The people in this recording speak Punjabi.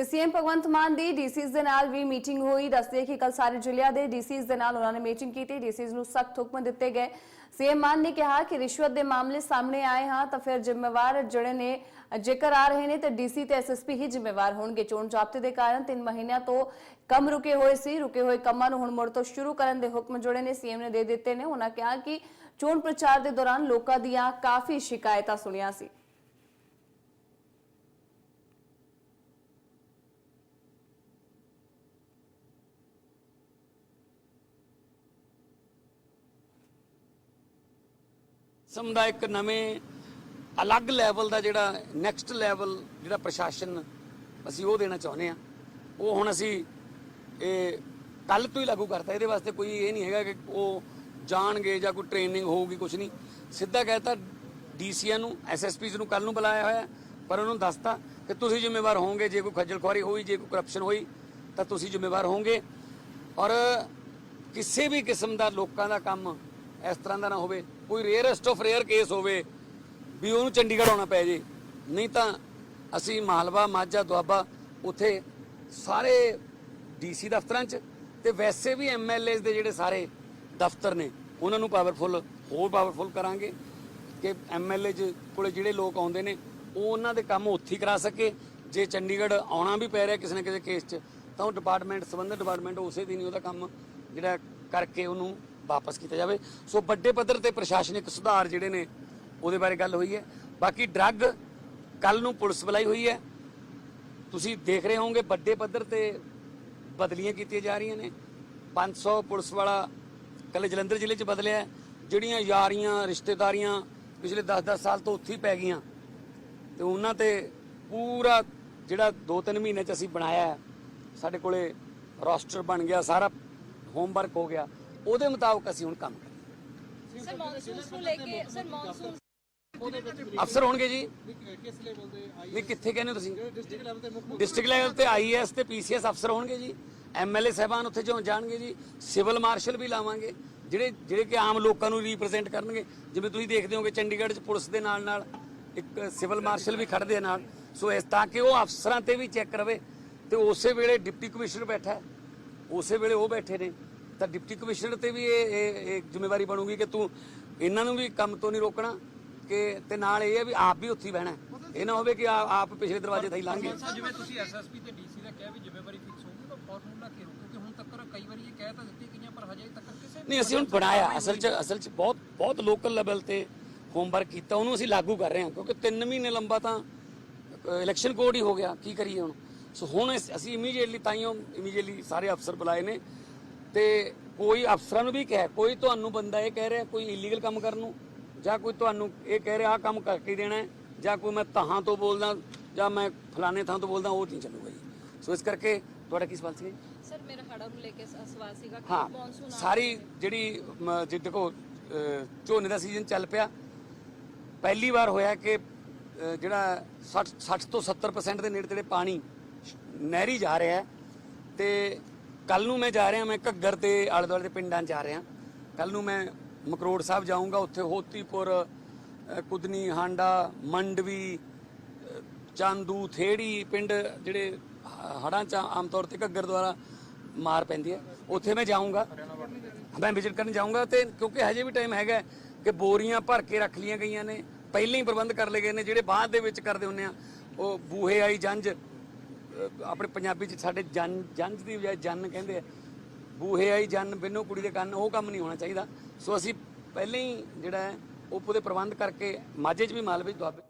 ਤੇ ਸੀਐਮ ਭਗਵੰਤ ਮਾਨ ਦੀ ਡੀਸੀਜ਼ ਦੇ ਨਾਲ ਵੀ ਮੀਟਿੰਗ ਹੋਈ। ਦੱਸਦੇ ਕਿ ਕੱਲ ਸਾਰੇ ਜ਼ਿਲ੍ਹਿਆਂ ਦੇ ਡੀਸੀਜ਼ ਦੇ ਨਾਲ ਉਹਨਾਂ ਨੇ ਮੀਟਿੰਗ ਕੀਤੀ। ਡੀਸੀਜ਼ ਨੂੰ ਸਖਤ ਹੁਕਮ ਦਿੱਤੇ ਗਏ। ਸੀਐਮ ਮਾਨ ਨੇ ਕਿਹਾ ਕਿ ਰਿਸ਼ਵਤ ਦੇ ਮਾਮਲੇ ਸਾਹਮਣੇ ਆਏ ਹਾਂ ਤਾਂ ਫਿਰ ਜ਼ਿੰਮੇਵਾਰ ਜਿਹੜੇ ਨੇ ਜੇਕਰ ਆ ਰਹੇ ਨੇ ਤਾਂ ਡੀਸੀ ਤੇ ਐਸਐਸਪੀ ਹੀ ਜ਼ਿੰਮੇਵਾਰ ਹੋਣਗੇ। ਚੋਣ ਜ਼ਾਬਤੇ ਦੇ ਕਾਰਨ 3 ਮਹੀਨਿਆਂ ਤੋਂ ਕੰਮ ਰੁਕੇ ਹੋਏ ਸੀ। ਰੁਕੇ ਹੋਏ ਕੰਮਾਂ ਨੂੰ ਹੁਣ ਮੁੜ ਤੋਂ ਸ਼ੁਰੂ ਕਰਨ ਦੇ ਹੁਕਮ ਜਿਹੜੇ ਨੇ ਸੀਐਮ ਨੇ ਦੇ ਦਿੱਤੇ ਨੇ। ਉਹਨਾਂ ਕਿਹਾ ਕਿ ਚੋਣ ਪ੍ਰਚਾਰ ਦੇ ਦੌਰਾਨ ਲੋਕਾਂ ਦੀਆਂ ਕਾਫੀ ਸ਼ਿਕਾਇਤਾਂ ਸੁਣੀਆਂ ਸੀ। ਕਿਸਮ ਦਾ ਇੱਕ ਨਵੇਂ ਅਲੱਗ ਲੈਵਲ ਦਾ ਜਿਹੜਾ ਨੈਕਸਟ ਲੈਵਲ ਜਿਹੜਾ ਪ੍ਰਸ਼ਾਸਨ ਅਸੀਂ ਉਹ ਦੇਣਾ ਚਾਹੁੰਦੇ ਆ ਉਹ ਹੁਣ ਅਸੀਂ, ਇਹ ਕੱਲ ਤੋਂ ਹੀ ਲਾਗੂ ਕਰਤਾ। ਇਹਦੇ ਵਾਸਤੇ ਕੋਈ ਇਹ ਨਹੀਂ ਹੈਗਾ ਕਿ ਉਹ ਜਾਣਗੇ ਜਾਂ ਕੋਈ ਟ੍ਰੇਨਿੰਗ ਹੋਊਗੀ ਕੁਝ ਨਹੀਂ। ਸਿੱਧਾ ਕਹਿਤਾ ਡੀਸੀਆਂ ਨੂੰ ਐਸਐਸਪੀਜ਼ ਨੂੰ ਕੱਲ ਨੂੰ ਬੁਲਾਇਆ ਹੋਇਆ, ਪਰ ਉਹਨੂੰ ਦੱਸਤਾ ਕਿ ਤੁਸੀਂ ਜ਼ਿੰਮੇਵਾਰ ਹੋਵੋਗੇ, ਜੇ ਕੋਈ ਖੱਜਲ ਖੁਆਰੀ ਹੋਈ, ਜੇ ਕੋਈ ਕਰਪਸ਼ਨ ਹੋਈ, ਤਾਂ ਤੁਸੀਂ ਜ਼ਿੰਮੇਵਾਰ ਹੋਵੋਗੇ। ਔਰ ਕਿਸੇ ਵੀ ਕਿਸਮ ਦਾ ਲੋਕਾਂ ਦਾ ਕੰਮ ਇਸ ਤਰ੍ਹਾਂ ਦਾ ਨਾ ਹੋਵੇ, ਕੋਈ ਰੇਅਰੈਸਟ ਆਫ ਰੇਅਰ ਕੇਸ ਹੋਵੇ ਵੀ ਉਹਨੂੰ ਚੰਡੀਗੜ੍ਹ ਆਉਣਾ ਪੈ ਜੇ। ਨਹੀਂ ਤਾਂ ਅਸੀਂ ਮਾਲਵਾ, ਮਾਝਾ, ਦੁਆਬਾ ਉੱਥੇ ਸਾਰੇ ਡੀਸੀ ਦਫ਼ਤਰਾਂ 'ਚ ਤੇ ਵੈਸੇ ਵੀ ਐਮਐਲਏਸ ਦੇ ਜਿਹੜੇ ਸਾਰੇ ਦਫ਼ਤਰ ਨੇ, ਉਹਨਾਂ ਨੂੰ ਪਾਵਰਫੁਲ ਹੋਰ ਪਾਵਰਫੁਲ ਕਰਾਂਗੇ ਕਿ ਐਮਐਲਏ ਕੋਲੇ ਜਿਹੜੇ ਲੋਕ ਆਉਂਦੇ ਨੇ, ਉਹ ਉਹਨਾਂ ਦੇ ਕੰਮ ਉੱਥੇ ਹੀ ਕਰਾ ਸਕੇ। ਜੇ ਚੰਡੀਗੜ੍ਹ ਆਉਣਾ ਵੀ ਪੈ ਰਿਹਾ ਕਿਸੇ ਨਾ ਕਿਸੇ ਕੇਸ 'ਚ, ਤਾਂ ਉਹ ਡਿਪਾਰਟਮੈਂਟ ਸੰਬੰਧਿਤ ਡਿਪਾਰਟਮੈਂਟ ਉਸੇ ਦਿਨ ਹੀ ਉਹਦਾ ਕੰਮ ਜਿਹੜਾ ਕਰਕੇ ਉਹਨੂੰ ਵਾਪਸ ਕੀਤਾ ਜਾਵੇ। ਸੋ ਵੱਡੇ ਪੱਧਰ ਤੇ ਪ੍ਰਸ਼ਾਸਨਿਕ ਸੁਧਾਰ ਜਿਹੜੇ ਨੇ, ਉਹਦੇ ਬਾਰੇ ਗੱਲ ਹੋਈ ਹੈ। ਬਾਕੀ ਡਰੱਗ ਕੱਲ ਨੂੰ ਪੁਲਿਸ ਬੁਲਾਈ ਹੋਈ ਹੈ। ਤੁਸੀਂ ਦੇਖ ਰਹੇ ਹੋਵੋਗੇ ਵੱਡੇ ਪੱਧਰ ਤੇ ਬਦਲੀਆਂ ਕੀਤੀਆਂ ਜਾ ਰਹੀਆਂ ਨੇ। 500 ਪੁਲਿਸ ਵਾਲਾ ਕੱਲ ਜਲੰਧਰ ਜ਼ਿਲ੍ਹੇ 'ਚ ਬਦਲਿਆ ਜਿਹੜੀਆਂ ਯਾਰੀਆਂ, ਰਿਸ਼ਤੇਦਾਰੀਆਂ ਪਿਛਲੇ 10-10 ਸਾਲ ਤੋਂ ਉੱਥੇ ਹੀ ਪੈ ਗਈਆਂ। ਤੇ ਉਹਨਾਂ ਤੇ ਪੂਰਾ ਜਿਹੜਾ 2-3 ਮਹੀਨੇ 'ਚ ਅਸੀਂ ਬਣਾਇਆ ਸਾਡੇ ਕੋਲੇ ਰੋਸਟਰ ਬਣ ਗਿਆ, ਸਾਰਾ ਹੋਮਵਰਕ ਹੋ ਗਿਆ। ਉਹਦੇ ਮੁਤਾਬਕ ਅਸੀਂ ਹੁਣ ਕੰਮ ਕਰਾਂਗੇ ਸਰ ਮੌਨਸੂਨ ਨੂੰ ਲੈ ਕੇ ਸਰ ਮੌਨਸੂਨ ਅਫਸਰ ਹੋਣਗੇ ਜੀ। ਕਿਸ ਲੈਵਲ ਤੇ ਆਈ ਨਹੀਂ ਕਿੱਥੇ ਕਹਿੰਦੇ ਹੋ ਤੁਸੀਂ? ਡਿਸਟ੍ਰਿਕਟ ਲੈਵਲ ਤੇ ਮੁੱਖ ਡਿਸਟ੍ਰਿਕਟ ਲੈਵਲ ਤੇ ਆਈਐਸ ਤੇ ਪੀਸੀਐਸ ਅਫਸਰ ਹੋਣਗੇ ਜੀ। ਐਮਐਲਏ ਸਾਹਿਬਾਨ ਉੱਥੇ ਜੋ ਜਾਣਗੇ ਜੀ। ਸਿਵਲ ਮਾਰਸ਼ਲ ਵੀ ਲਾਵਾਂਗੇ। ਜਿਹੜੇ ਜਿਹੜੇ ਕਿ ਆਮ ਲੋਕਾਂ ਨੂੰ ਰਿਪਰੈਜ਼ੈਂਟ ਕਰਨਗੇ। ਜਿਵੇਂ ਤੁਸੀਂ ਦੇਖਦੇ ਹੋਗੇ ਚੰਡੀਗੜ੍ਹ 'ਚ ਪੁਲਿਸ ਦੇ ਨਾਲ ਨਾਲ ਇੱਕ ਸਿਵਲ ਮਾਰਸ਼ਲ ਵੀ ਖੜਦੇ ਆ ਨਾਲ। ਸੋ ਇਸ ਤਾਂ ਕਿ ਉਹ ਅਫਸਰਾਂ ਤੇ ਵੀ ਚੈੱਕ ਰਵੇ ਤੇ ਉਸੇ ਵੇਲੇ ਡਿਪਟੀ ਕਮਿਸ਼ਨਰ ਬੈਠਾ। ਉਸੇ ਵੇਲੇ ਉਹ ਬੈਠੇ ਨੇ। ਤਾਂ ਡਿਪਟੀ ਕਮਿਸ਼ਨਰ ਤੇ ਵੀ ਇਹ ਇਹ ਇਹ ਜ਼ਿੰਮੇਵਾਰੀ ਬਣੂਗੀ ਕਿ ਤੂੰ ਇਹਨਾਂ ਨੂੰ ਵੀ ਕੰਮ ਤੋਂ ਨਹੀਂ ਰੋਕਣਾ ਕਿ ਤੇ ਨਾਲ ਇਹ ਹੈ ਵੀ ਆਪ ਵੀ ਉੱਥੇ ਹੀ ਬਹਿਣਾ। ਇਹ ਨਾ ਹੋਵੇ ਕਿ ਆਪ ਪਿਛਲੇ ਦਰਵਾਜ਼ੇ ਹੀ ਲੰਘ ਜਿਵੇਂ ਤੁਸੀਂ ਐਸਐਸਪੀ ਤੇ ਡੀਸੀ ਦਾ ਕਿਹਾ ਵੀ ਜ਼ਿੰਮੇਵਾਰੀ ਫਿਕਸ ਹੋਊਗੀ ਤਾਂ ਫਾਰਮੂਲਾ ਕੀ ਰਹੂ ਕਿਉਂਕਿ ਹੁਣ ਤੱਕ ਕਈ ਵਾਰੀ ਇਹ ਕਹਿ ਤਾਂ ਦਿੱਤੀ ਗਈਆਂ ਪਰ ਹਜੇ ਤੱਕ ਕਿਸੇ ਨਹੀਂ ਅਸੀਂ ਹੁਣ ਬਣਾਇਆ। ਅਸਲ 'ਚ ਅਸਲ 'ਚ ਬਹੁਤ ਬਹੁਤ ਲੋਕਲ ਲੈਵਲ ਤੇ ਹੋਮਵਰਕ ਕੀਤਾ। ਉਹਨੂੰ ਅਸੀਂ ਲਾਗੂ ਕਰ ਰਹੇ ਹਾਂ ਕਿਉਂਕਿ 3 ਮਹੀਨੇ ਲੰਬਾ ਤਾਂ ਇਲੈਕਸ਼ਨ ਕੋਡ ਹੀ ਹੋ ਗਿਆ। ਕੀ ਕਰੀਏ ਹੁਣ? ਸੋ ਹੁਣ ਅਸੀਂ ਇਮੀਡੀਏਟਲੀ ਤਾਈਓ ਇਮੀਡੀਏਟਲੀ ਸਾਰੇ ਅਫਸਰ ਬੁਲਾਏ ਨੇ। ਤੇ ਕੋਈ ਅਫਸਰਾਂ ਨੂੰ ਵੀ ਕਿਹਾ ਕੋਈ ਤੁਹਾਨੂੰ ਬੰਦਾ ਇਹ ਕਹਿ ਰਿਹਾ ਕੋਈ ਇਲੀਗਲ ਕੰਮ ਕਰਨ ਨੂੰ ਜਾਂ ਕੋਈ ਤੁਹਾਨੂੰ ਇਹ ਕਹਿ ਰਿਹਾ ਆ ਕੰਮ ਕਰਕੇ ਦੇਣਾ ਜਾਂ ਕੋਈ ਮੈਂ ਤਹਾਂ ਤੋਂ ਬੋਲਦਾ ਜਾਂ ਮੈਂ ਫਲਾਣੇ ਥਾਂ ਤੋਂ ਬੋਲਦਾ ਉਹ ਨਹੀਂ ਚੱਲੂਗਾ ਜੀ। ਸੋ ਇਸ ਕਰਕੇ ਤੁਹਾਡਾ ਕੀ ਸਵਾਲ ਸੀ ਸਰ ਮੇਰਾ ਹੜਾ ਨੂੰ ਲੈ ਕੇ ਸਵਾਲ ਸੀਗਾ ਕਿ ਮੌਨਸੂਨ ਆ ਸਾਰੀ ਜਿਹੜੀ ਦੇਖੋ ਝੋਨੇ ਦਾ ਸੀਜ਼ਨ ਚੱਲ ਪਿਆ। ਪਹਿਲੀ ਵਾਰ ਹੋਇਆ ਕਿ ਜਿਹੜਾ 60 60 ਤੋਂ 70% ਦੇ ਨੇੜੇ ਤੇੜੇ ਪਾਣੀ ਨਹਿਰੀ ਜਾ ਰਿਹਾ ਤੇ ਕੱਲ ਨੂੰ ਮੈਂ ਜਾ ਰਿਹਾ, ਮੈਂ ਘੱਗਰ ਤੇ ਆਲੇ ਦੁਆਲੇ ਦੇ ਪਿੰਡਾਂ 'ਚ ਜਾ ਰਿਹਾ। ਕੱਲ ਨੂੰ ਮੈਂ ਮਕਰੋੜ ਸਾਹਿਬ ਜਾਊਂਗਾ, ਉੱਥੇ ਹੋਤੀਪੁਰ ਕੁਦਨੀ, ਹਾਂਡਾ, ਮੰਡਵੀ ਚਾਂਦੂ, ਥੇੜੀ ਪਿੰਡ ਜਿਹੜੇ ਹੜਾਂ 'ਚ ਆਮ ਤੌਰ ਤੇ ਘੱਗਰ ਦੁਆਰਾ ਮਾਰ ਪੈਂਦੀ ਹੈ, ਉੱਥੇ ਮੈਂ ਜਾਊਂਗਾ। ਮੈਂ ਵਿਜ਼ਿਟ ਕਰਨ ਜਾਊਂਗਾ ਤੇ ਕਿਉਂਕਿ ਹਜੇ ਵੀ ਟਾਈਮ ਹੈਗਾ ਕਿ ਬੋਰੀਆਂ ਭਰ ਕੇ ਰੱਖ ਲੀਆਂ ਗਈਆਂ ਨੇ। ਪਹਿਲਾਂ ਹੀ ਪ੍ਰਬੰਧ ਕਰ ਲਏ ਗਏ ਨੇ, ਜਿਹੜੇ ਬਾਅਦ ਦੇ ਵਿੱਚ ਕਰਦੇ ਹੁੰਨੇ ਆ, ਉਹ ਬੂਹੇ ਆਈ ਜੰਜ ਆਪਣੇ ਪੰਜਾਬੀ ਚ ਸਾਡੇ ਜਨ ਜੰਜ ਦੀ ਬਜਾਏ ਜਨ ਕਹਿੰਦੇ ਆ। ਬੂਹੇ ਆਈ ਜਨ, ਬਿੰਨੋ ਕੁੜੀ ਦੇ ਕੰਨ, ਉਹ ਕੰਮ ਨਹੀਂ ਹੋਣਾ ਚਾਹੀਦਾ। ਸੋ ਅਸੀਂ ਪਹਿਲਾਂ ਹੀ ਜਿਹੜਾ ਹੈ ਉਹ ਪੂਰੇ ਪ੍ਰਬੰਧ ਕਰਕੇ ਮਾਝੇ 'ਚ ਵੀ ਮਾਲਵੇ 'ਚ ਦੁਆਬੇ